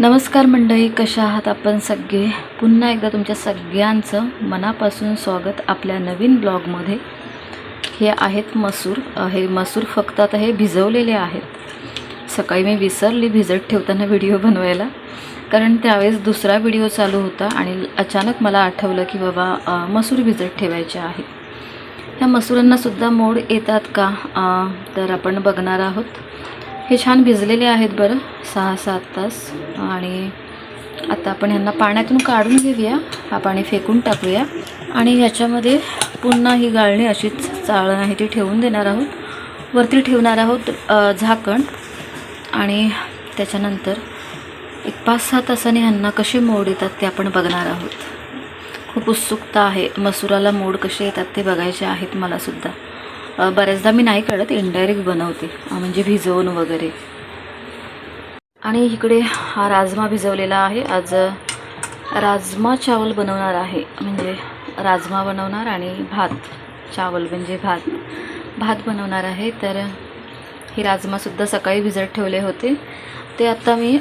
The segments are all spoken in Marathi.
नमस्कार मंडळी कशा आहात आपण सगळे? पुन्हा एकदा तुमच्या सगळ्यांचं मनापासून स्वागत आपल्या नवीन ब्लॉगमध्ये. हे आहेत मसूर. हे मसूर फक्त आता हे भिजवलेले आहेत. सकाळी मी विसरली भिजत ठेवताना व्हिडिओ बनवायला. कारण त्यावेळेस दुसरा व्हिडिओ चालू होता आणि अचानक मला आठवलं की बाबा मसूर भिजत ठेवायचे आहे. ह्या मसुरांनासुद्धा मोड येतात का? तर आपण बघणार आहोत. हे छान भिजलेले आहेत बरं. सहा सात तास. आणि आता आपण ह्यांना पाण्यातून काढून घेऊया. हा पाणी फेकून टाकूया. आणि ह्याच्यामध्ये पुन्हा ही गाळणी अशीच चाळण आहे ती ठेवून देणार आहोत. वरती ठेवणार आहोत झाकण. आणि त्याच्यानंतर एक पाच सहा तासाने ह्यांना कसे मोड येतात ते आपण बघणार आहोत. खूप उत्सुकता आहे. मसुराला मोड कसे येतात ते बघायचे आहेत मलासुद्धा. बऱ्याचदा मी नाही कळत इनडायरेक्ट बनवते म्हणजे भिजवून वगैरे. आणि इकडे हा राजमा भिजवलेला आहे. आज राजमा चावल बनवणार आहे. म्हणजे राजमा बनवणार आणि भात चावल म्हणजे भात. भात बनवणार आहे. तर हे राजमासुद्धा सकाळी भिजत ठेवले होते. ते आत्ता मी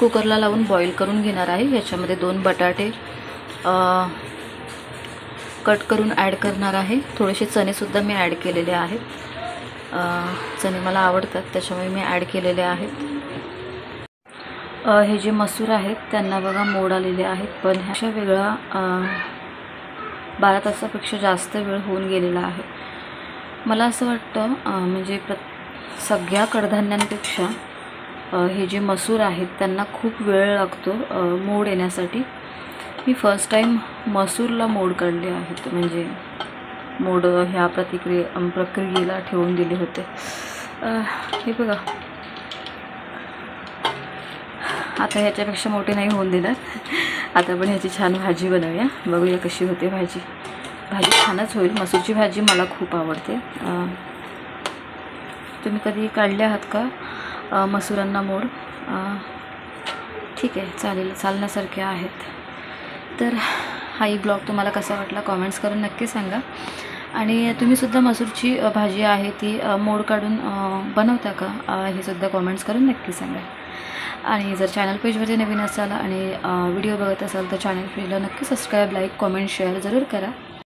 कुकरला लावून बॉईल करून घेणार आहे. याच्यामध्ये दोन बटाटे कट करून ॲड करणार आहे. थोडेसे चणेसुद्धा मी ॲड केलेले आहेत. चणे मला आवडतात त्याच्यामुळे मी ॲड केलेले आहेत. हे जे मसूर आहेत त्यांना बघा मोड आलेले आहेत. पण ह्याच्या वेगळा बारा तासापेक्षा जास्त वेळ होऊन गेलेला आहे. मला असं वाटतं म्हणजे प्र सगळ्या कडधान्यांपेक्षा हे जे मसूर आहेत त्यांना खूप वेळ लागतो मोड येण्यासाठी. मी फर्स्ट टाईम मसूरला मोड काढले आहेत. म्हणजे मोड ह्या प्रतिक्रिये प्रक्रियेला ठेवून दिले होते. हे बघा. आता ह्याच्यापेक्षा मोठे नाही होऊन देणार. आता आपण ह्याची छान भाजी बनवूया. बघूया कशी होते भाजी. भाजी छानच होईल. मसूरची भाजी मला खूप आवडते. तुम्ही कधी काढले आहात का? मसुरांना मोड? ठीक आहे. चालेल. चालण्यासारखे आहेत. तर हाही ब्लॉग तुम्हाला कसा वाटला कॉमेंट्स करून नक्की सांगा. आणि तुम्हीसुद्धा मसूरची भाजी आहे ती मोड काढून बनवता का? हे सुद्धा कॉमेंट्स करून नक्की सांगा. आणि जर चॅनल पेजवरती नवीन असाल आणि व्हिडिओ बघत असाल तर चॅनल पेजला नक्की सबस्क्राईब लाईक कॉमेंट शेअर जरूर करा.